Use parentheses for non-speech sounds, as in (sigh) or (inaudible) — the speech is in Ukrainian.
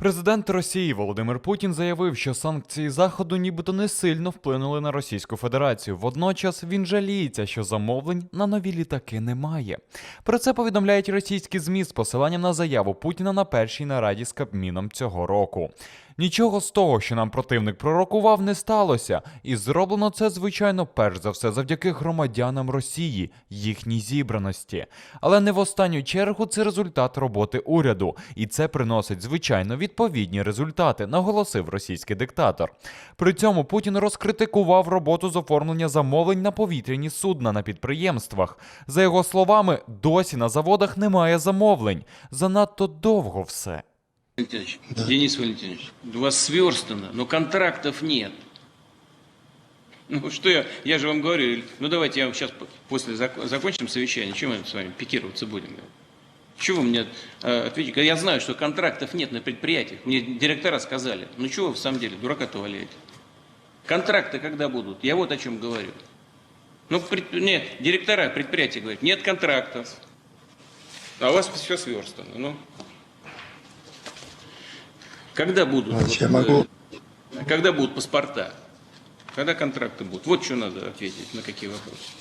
Президент Росії Володимир Путін заявив, що санкції Заходу нібито не сильно вплинули на Російську Федерацію. Водночас він жаліється, що замовлень на нові літаки немає. Про це повідомляють російські ЗМІ з посиланням на заяву Путіна на першій нараді з Кабміном цього року. Нічого з того, що нам противник пророкував, не сталося, і зроблено це, звичайно, перш за все завдяки громадянам Росії, їхній зібраності. Але не в останню чергу це результат роботи уряду, і це приносить звичайно відповідні результати, наголосив російський диктатор. При цьому Путін розкритикував роботу з оформлення замовлень на повітряні судна на підприємствах. За його словами, досі на заводах немає замовлень. Занадто довго все. Валентинович, Денис Валентинович, у вас сверстано, но контрактов нет. (laughs) Ну что я, я же вам говорю, ну давайте я вам сейчас после зак- закончим совещание, чем мы с вами пикироваться будем? Чего вы мне э, ответите? Я знаю, что контрактов нет на предприятиях. Мне директора сказали. Ну чего вы в самом деле, дурака-то валяете? Контракты когда будут? Я вот о чем говорю. Ну, пред- нет, директора предприятия говорят, нет контрактов. А у вас все сверстано. Ну, когда будут? Значит, я вот, могу- э, Когда будут паспорта? Когда контракты будут? Вот что надо ответить, на какие вопросы.